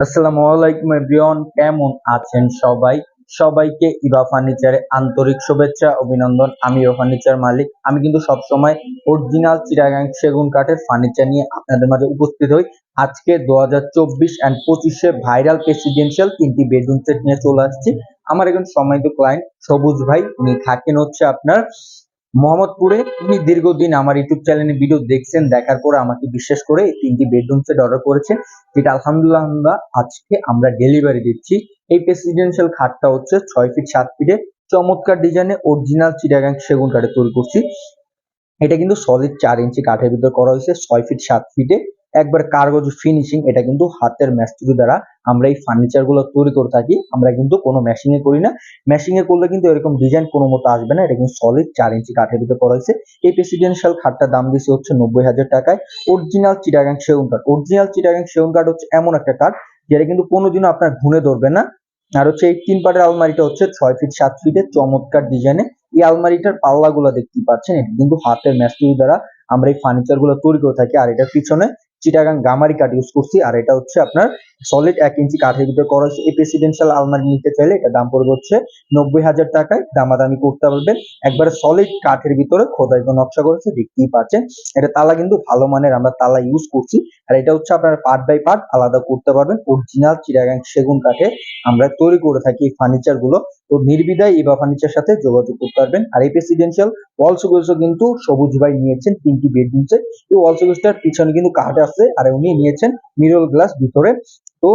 আসসালামু আলাইকুম এভরিওয়ান, কেমন আছেন সবাই? সবাইকে ইবা ফার্নিচারে আন্তরিক শুভেচ্ছা, অভিনন্দন। আমি ইবা ফার্নিচার মালিক। আমি কিন্তু সব সময় অরিজিনাল চিরাগাং সেগুন কাঠের ফার্নিচার নিয়ে আপনাদের মাঝে উপস্থিত হই। আজকে দু হাজার চব্বিশ অ্যান্ড পঁচিশে ভাইরাল প্রেসিডেন্সিয়াল তিনটি বেডরুম সেট নিয়ে চলে আসছি। আমার একজন সম্মানিত ক্লায়েন্ট সবুজ ভাই, উনি থাকেন হচ্ছে আপনার মোহাম্মদপুরে তিনি দীর্ঘদিন আমার ইউটিউব চ্যানেলে ভিডিও দেখছেন, দেখার পরে আমাকে বিশ্বাস করে তিনটি বেডরুম সেট অর্ডার করেছেন যেটা আলহামদুলিল্লাহ আমরা আজকে আমরা ডেলিভারি দিচ্ছি। এই প্রেসিডেন্সিয়াল খাটটা হচ্ছে ছয় ফিট সাত ফিটে চমৎকার ডিজাইনে অরিজিনাল চিটাগাং সেগুন কাঠে তৈরি করছি। এটা কিন্তু সলিড চার ইঞ্চি কাঠের ভিতর করা হয়েছে, ছয় ফিট সাত ফিটে একবার কার্গজ ফিনিশিং এটা কিন্তু হাতের ম্যাস্তুরি দ্বারা আমরা এই ফার্নিচারগুলো তৈরি করে থাকি, আমরা কিন্তু কোনো মেশিং এ করি না। মেশিং এ করলে কিন্তু এরকম ডিজাইন কোনো মতো আসবে না, এটা কিন্তু সলিড চার ইঞ্চি কাঠের ভিতর করা হয়েছে। এই প্রেসিডেন্সিয়াল খাটটার দাম দিয়েছে হচ্ছে নব্বই হাজার টাকায়। অরিজিনাল চিটাগাং সেগুন কাঠ অরিজিনাল চিটাগাং সেগুন কাঠ হচ্ছে এমন একটা কাঠ যেটা কিন্তু কোনোদিনও আপনার ঘুনে ধরবে না। আর হচ্ছে এই তিন পাটের আলমারিটা হচ্ছে ছয় ফিট সাত ফিটের চমৎকার ডিজাইনে এই আলমারিটার পাল্লা গুলা দেখতে পাচ্ছেন, এটা কিন্তু হাতের ম্যাস্তুরি দ্বারা আমরা এই ফার্নিচারগুলো তৈরি করে থাকি, আর এটার পিছনে চিটাগাং গামারি কাঠ ইউজ করছি আর এটা হচ্ছে আপনার সলিড এক ইঞ্চি কাঠের ভিতরে করা হয়েছে এই প্রেসিডেন্সিয়াল আলমারি নিতে চাইলে এটা দাম পড়বে হচ্ছে নব্বই হাজার টাকায়। দামাদামি করতে পারবেন। একবারে সলিড কাঠের ভিতরে খোদাই নকশা করেছে, দেখতেই পাচ্ছেন। এটা তালা কিন্তু ভালো মানের, আমরা তালা ইউজ করছি। আর এটা হচ্ছে আপনার পার্ট বাই পার্ট আলাদা করতে পারবেন। অরিজিনাল চিটাগাং সেগুন কাঠে আমরা তৈরি করে থাকি এই ফার্নিচারগুলো। তো নির্বিধায় ইবা ফার্নিচার সাথে যোগাযোগ করতে পারবেন। আর এই প্রেসিডেন্সিয়াল শোকেসও কিন্তু সবুজ ভাই নিয়েছেন, তিনটি বেডরুম সেট এই শোকেসটার পিছনে কিন্তু কাঠ আছে। আর উনি নিয়েছেন মিরল গ্লাস ভিতরে। তো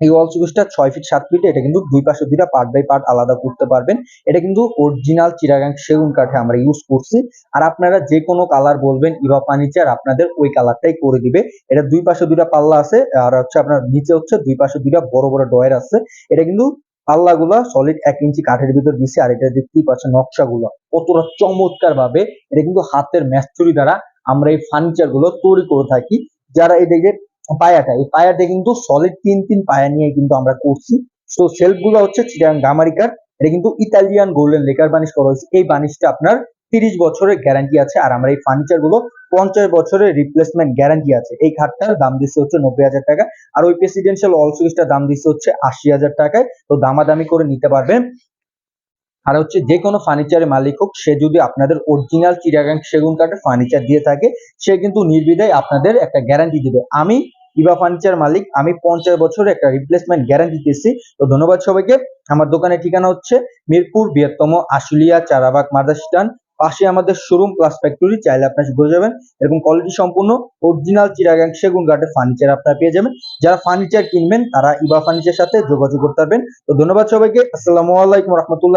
এই ওয়াল শোকেসটা ছয় ফিট সাত ফিট এটা কিন্তু দুই পাশে দুইটা পার্ট বাই পার্ট আলাদা করতে পারবেন। এটা কিন্তু অরিজিনাল চিরাগাং সেগুন কাঠে আমরা ইউজ করছি। আর আপনারা যে কোনো কালার বলবেন, ইভা ফার্নিচার আপনাদের ওই কালারটাই করে দিবে। এটা দুই পাশে দুইটা পাল্লা আছে, আর হচ্ছে আপনার নিচে হচ্ছে দুই পাশে দুইটা বড় বড় ডয়ের আছে। এটা কিন্তু পাল্লাগুলা সলিড এক ইঞ্চি কাঠের ভিতর দিছে, আর এটা দেখতেই পাচ্ছেন নকশাগুলো। কতটা চমৎকার ভাবে এটা কিন্তু হাতের ম্যাস্তুরি দ্বারা আমরা এই ফার্নিচারগুলো তৈরি করে থাকি। যারা এই পায়াটা, এই পায়াটা কিন্তু সলিড তিন তিন পায়া নিয়ে কিন্তু আমরা করছি। তো সেলফগুলো হচ্ছে চিটাগাং গামারিকার এটা কিন্তু ইতালিয়ান গোল্ডেন লেকার বানিশ করা হয়েছে। এই বানিশটা আপনার তিরিশ বছরের গ্যারান্টি আছে আর আমরা এই ফার্নিচারগুলো পঞ্চাশ বছরের রিপ্লেসমেন্ট গ্যারান্টি আছে। এই খাটটার দাম দিচ্ছে হচ্ছে নব্বই হাজার টাকা আর ওই প্রেসিডেন্সিয়াল ওয়াল সুইচটার দাম দিচ্ছে হচ্ছে আশি হাজার টাকায়। তো দামাদামি করে নিতে পারবেন। আর হচ্ছে যে কোনো ফার্নিচারের মালিক হোক, সে যদি আপনাদের অরিজিনাল চিরাগাং সেগুন কাঠের ফার্নিচার দিয়ে থাকে, সে কিন্তু নির্বিধায় আপনাদের একটা গ্যারান্টি দিবে। আমি ইভা ফার্নিচার মালিক, আমি পঞ্চাশ বছরের একটা রিপ্লেসমেন্ট গ্যারান্টি দিচ্ছি তো ধন্যবাদ সবাইকে। আমার দোকানের ঠিকানা হচ্ছে মিরপুর বৃহত্তম আশুলিয়া চারাবাগ মাদাসিস্টান পাশে আমাদের শোরুম প্লাস ফ্যাক্টরি চাইলে আপনার ঘুরে যাবেন। এরকম কোয়ালিটি সম্পূর্ণ অরিজিনাল চিরাগাং সেগুন কাঠের ফার্নিচার আপনারা পেয়ে যাবেন। যারা ফার্নিচার কিনবেন, তারা ইবা ফার্নিচার সাথে যোগাযোগ করতে পারবেন। তো ধন্যবাদ সবাইকে। আসসালামু আলাইকুম রহমতুল্লাহ।